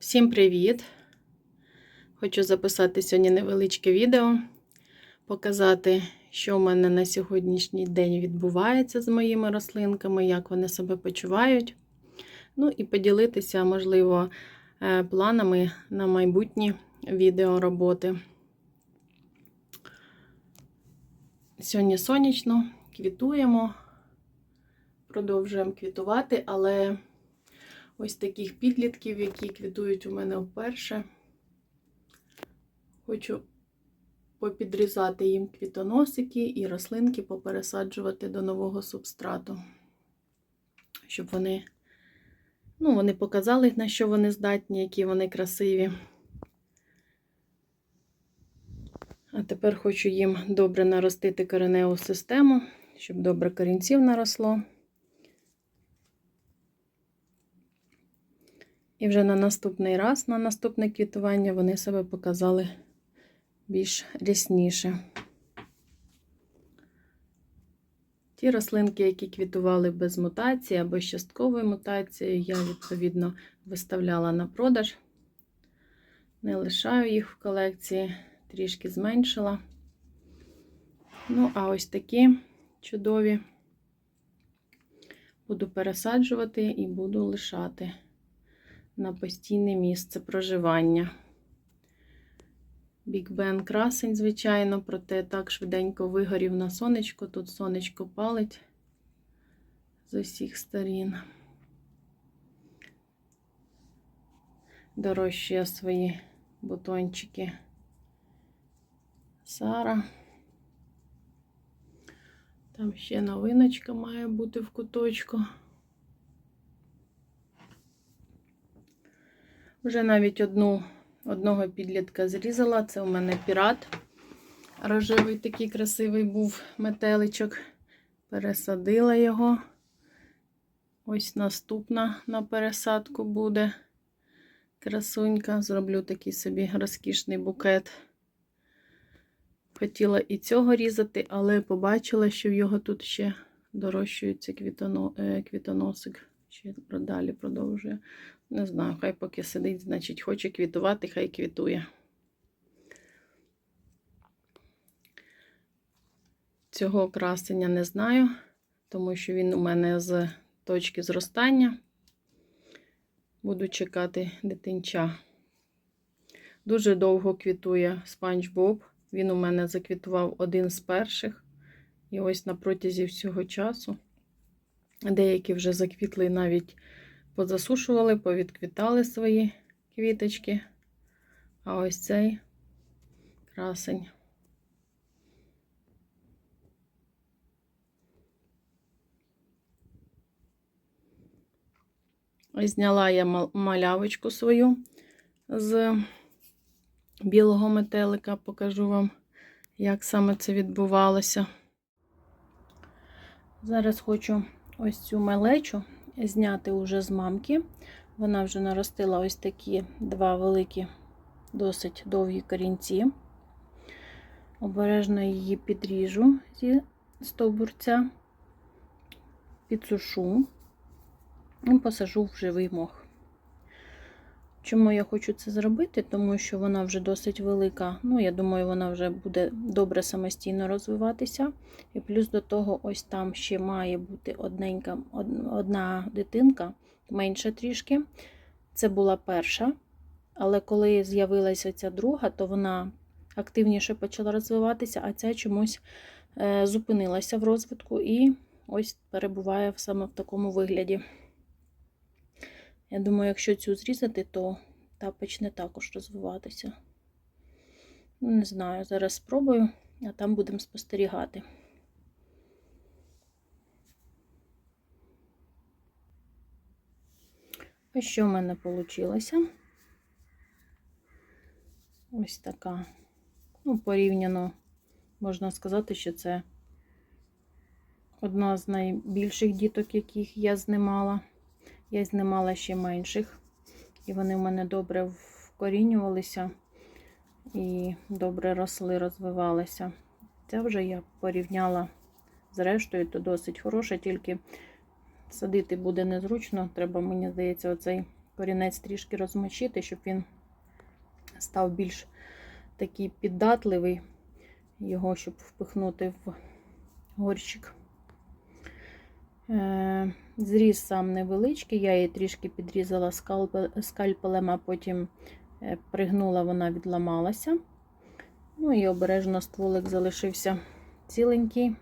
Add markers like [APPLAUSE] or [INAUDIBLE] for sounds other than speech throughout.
Всім привіт! Хочу записати сьогодні невеличке відео, показати, що в мене на сьогоднішній день відбувається з моїми рослинками, як вони себе почувають. Ну і поділитися, можливо, е, планами на майбутні відеороботи. Сьогодні сонячно, квітуємо, продовжуємо квітувати, але ось таких підлітків, які квітують у мене вперше. Хочу попідрізати їм квітоносики і рослинки попересаджувати до нового субстрату, щоб вони, ну, вони показали, на що вони здатні, які вони красиві. А тепер хочу їм добре наростити кореневу систему, щоб добре корінців наросло. І вже на наступний раз, на наступне квітування, вони себе показали більш рясніше. Ті рослинки, які квітували без мутації або з частковою мутацією, я, відповідно, виставляла на продаж. Не лишаю їх в колекції, трішки зменшила. Ну, а ось такі чудові буду пересаджувати і буду лишати на постійне місце проживання. Біг Бен красень, звичайно, проте так швиденько вигорів на сонечко. Тут сонечко палить з усіх сторін. Дорощує свої бутончики Сара. Там ще новиночка має бути в куточку. Вже навіть одну, одного підлітка зрізала. Це у мене пірат. Рожевий такий красивий був метеличок. Пересадила його. Ось наступна на пересадку буде красунька. Зроблю такий собі розкішний букет. Хотіла і цього різати, але побачила, що в його тут ще дорощується квітоносик. Ще далі продовжує. Не знаю, хай поки сидить, значить, хоче квітувати, хай квітує. Цього красення не знаю, тому що він у мене з точки зростання. Буду чекати дитинча. Дуже довго квітує спанч Боб. Він у мене заквітував один з перших. І ось на протязі всього часу. Деякі вже заквітли навіть позасушували, повідквітали свої квіточки. А ось цей красень. Зняла я малявочку свою з білого метелика, покажу вам, як саме це відбувалося. Зараз хочу ось цю малечу зняти уже з мамки. Вона вже наростила ось такі два великі, досить довгі корінці. Обережно її підріжу зі стовбурця, підсушу і посажу в живий мох. Чому я хочу це зробити? Тому що вона вже досить велика. Ну, я думаю, вона вже буде добре самостійно розвиватися. І плюс до того, ось там ще має бути одненька, одна дитинка, менша трішки. Це була перша. Але коли з'явилася ця друга, то вона активніше почала розвиватися, а ця чомусь е, зупинилася в розвитку і ось перебуває саме в такому вигляді. Я думаю, якщо цю зрізати, то та почне також розвиватися. Ну, не знаю, зараз спробую, а там будемо спостерігати. Ось що в мене вийшло? Ось така. Ну, порівняно, можна сказати, що це одна з найбільших діток, яких я знімала. Я знімала ще менших, і вони в мене добре вкорінювалися і добре росли, розвивалися. Це вже я порівняла з рештою, то досить хороша, тільки садити буде незручно. Треба, мені здається, оцей корінець трішки розмочити, щоб він став більш такий піддатливий, його щоб впихнути в горщик. Е, Зріз сам невеличкий, я її трішки підрізала скальпелем, а потім е, пригнула, вона відламалася. Ну і обережно стволик залишився ціленький.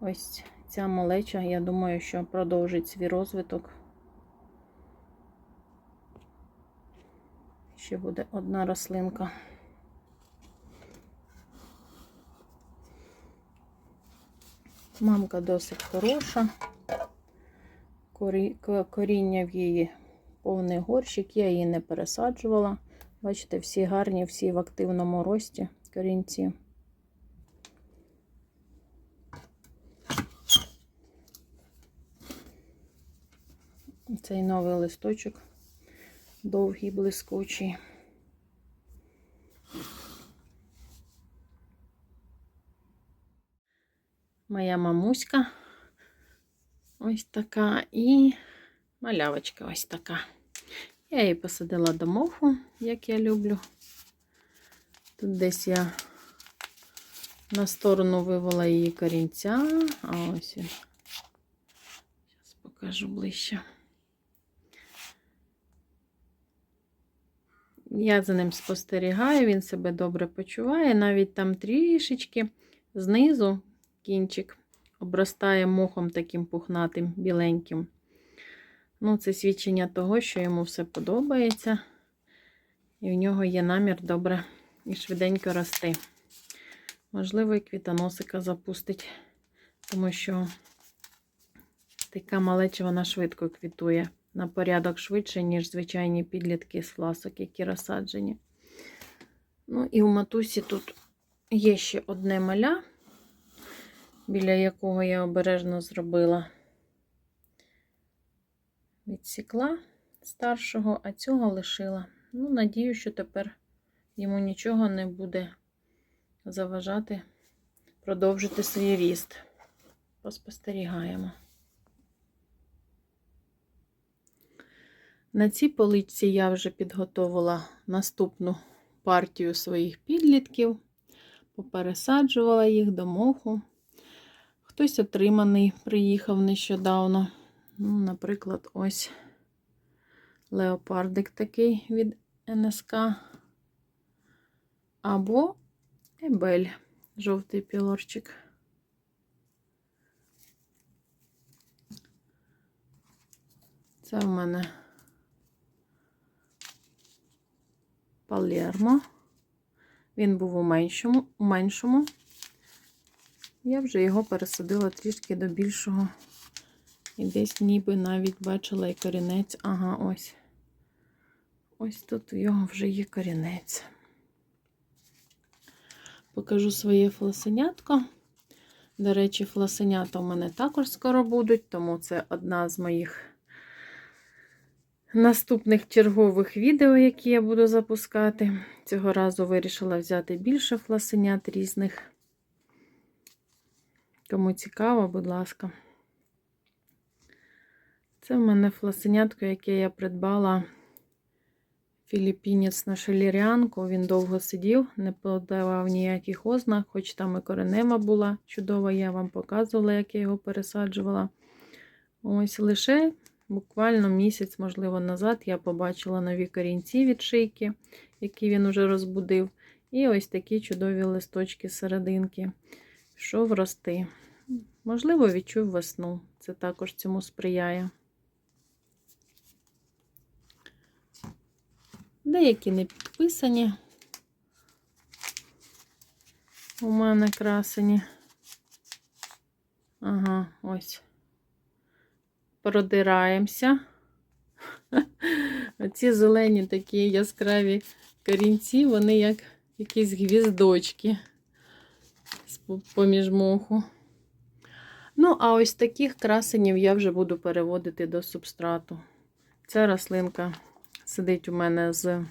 Ось ця малеча, я думаю, що продовжить свій розвиток. Ще буде одна рослинка. Мамка досить хороша. Коріння в її повний горщик, я її не пересаджувала. Бачите, всі гарні, всі в активному рості корінці. Цей новий листочок довгий, блискучий. Моя мамуська ось така і малявочка ось така. Я її посадила до моху, як я люблю. Тут десь я на сторону вивела її корінця, а ось. Зараз покажу ближче. Я за ним спостерігаю, він себе добре почуває. Навіть там трішечки знизу кінчик обростає мохом таким пухнатим, біленьким. Ну, це свідчення того, що йому все подобається. І в нього є намір добре і швиденько рости. Можливо, і квітоносика запустить, тому що така малеча вона швидко квітує на порядок швидше, ніж звичайні підлітки з фласок, які розсаджені. Ну, і у матусі тут є ще одне маля, біля якого я обережно зробила відсікла старшого, а цього лишила. Ну, надію, що тепер йому нічого не буде заважати продовжити свій ріст. Поспостерігаємо. На цій поличці я вже підготовила наступну партію своїх підлітків, попересаджувала їх до моху. Хтось отриманий приїхав нещодавно. Ну, Наприклад, ось леопардик такий від НСК. Або Ебель, жовтий пілорчик. Це в мене Палермо. Він був у меншому, у меншому. Я вже його пересадила трішки до більшого. І десь ніби навіть бачила і корінець. Ага, ось. Ось тут у його вже є корінець. Покажу своє фласенятко. До речі, фласенята у мене також скоро будуть, тому це одна з моїх наступних чергових відео, які я буду запускати. Цього разу вирішила взяти більше фласенят різних. Кому цікаво, будь ласка. Це в мене фласенятко, яке я придбала філіппінець на шелірянку. Він довго сидів, не подавав ніяких ознак, хоч там і коренева була чудова, я вам показувала, як я його пересаджувала. Ось лише буквально місяць, можливо, назад я побачила нові корінці від шийки, які він уже розбудив. І ось такі чудові листочки серединки. Пішов рости. Можливо, відчув весну. Це також цьому сприяє. Деякі не підписані. У мене красені. Ага, ось. Продираємося. [LAUGHS] Оці зелені такі яскраві корінці, вони як якісь гвіздочки поміж моху. Ну, а ось таких красенів я вже буду переводити до субстрату. Ця рослинка сидить у мене з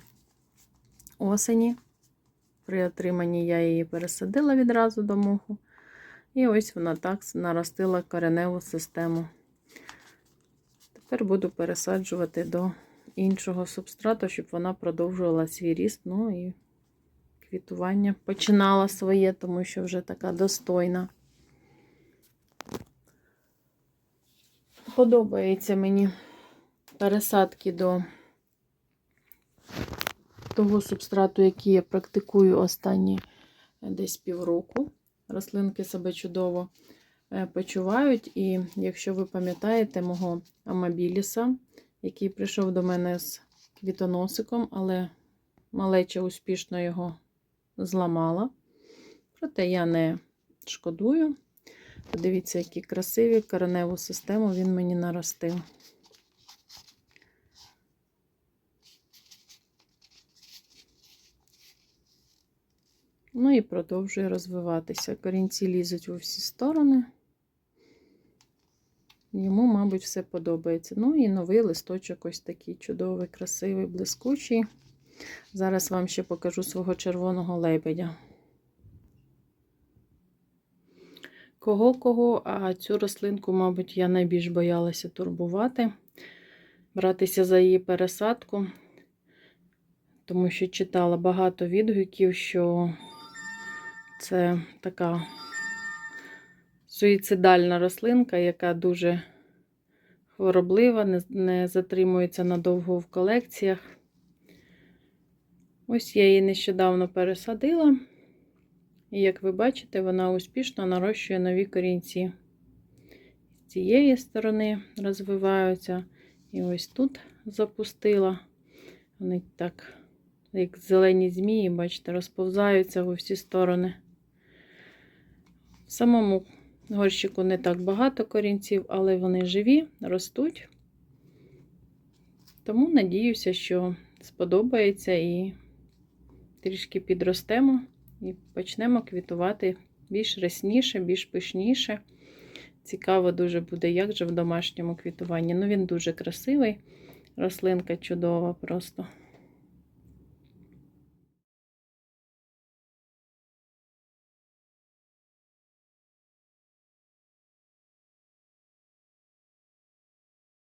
осені. При отриманні я її пересадила відразу до моху. І ось вона так наростила кореневу систему. Тепер буду пересаджувати до іншого субстрату, щоб вона продовжувала свій ріст. Ну і квітування починала своє, тому що вже така достойна. Подобається мені пересадки до того субстрату, який я практикую останні десь півроку. Рослинки себе чудово е, почувають. І якщо ви пам'ятаєте мого амабіліса, який прийшов до мене з квітоносиком, але малеча успішно його зламала. Проте я не шкодую. Подивіться, які красиві кореневу систему він мені наростив. Ну і продовжує розвиватися. Корінці лізуть у всі сторони. Йому, мабуть, все подобається. Ну і новий листочок ось такий чудовий, красивий, блискучий. Зараз вам ще покажу свого червоного лебедя. Кого-кого, а цю рослинку, мабуть, я найбільш боялася турбувати, братися за її пересадку, тому що читала багато відгуків, що це така суїцидальна рослинка, яка дуже хвороблива, не затримується надовго в колекціях. Ось я її нещодавно пересадила. І, як ви бачите, вона успішно нарощує нові корінці. З цієї сторони розвиваються. І ось тут запустила. Вони так, як зелені змії, бачите, розповзаються в усі сторони. В самому горщику не так багато корінців, але вони живі, ростуть. Тому надіюся, що сподобається і трішки підростемо і почнемо квітувати більш рясніше, більш пишніше. Цікаво дуже буде, як же в домашньому квітуванні. Ну, він дуже красивий, рослинка чудова просто.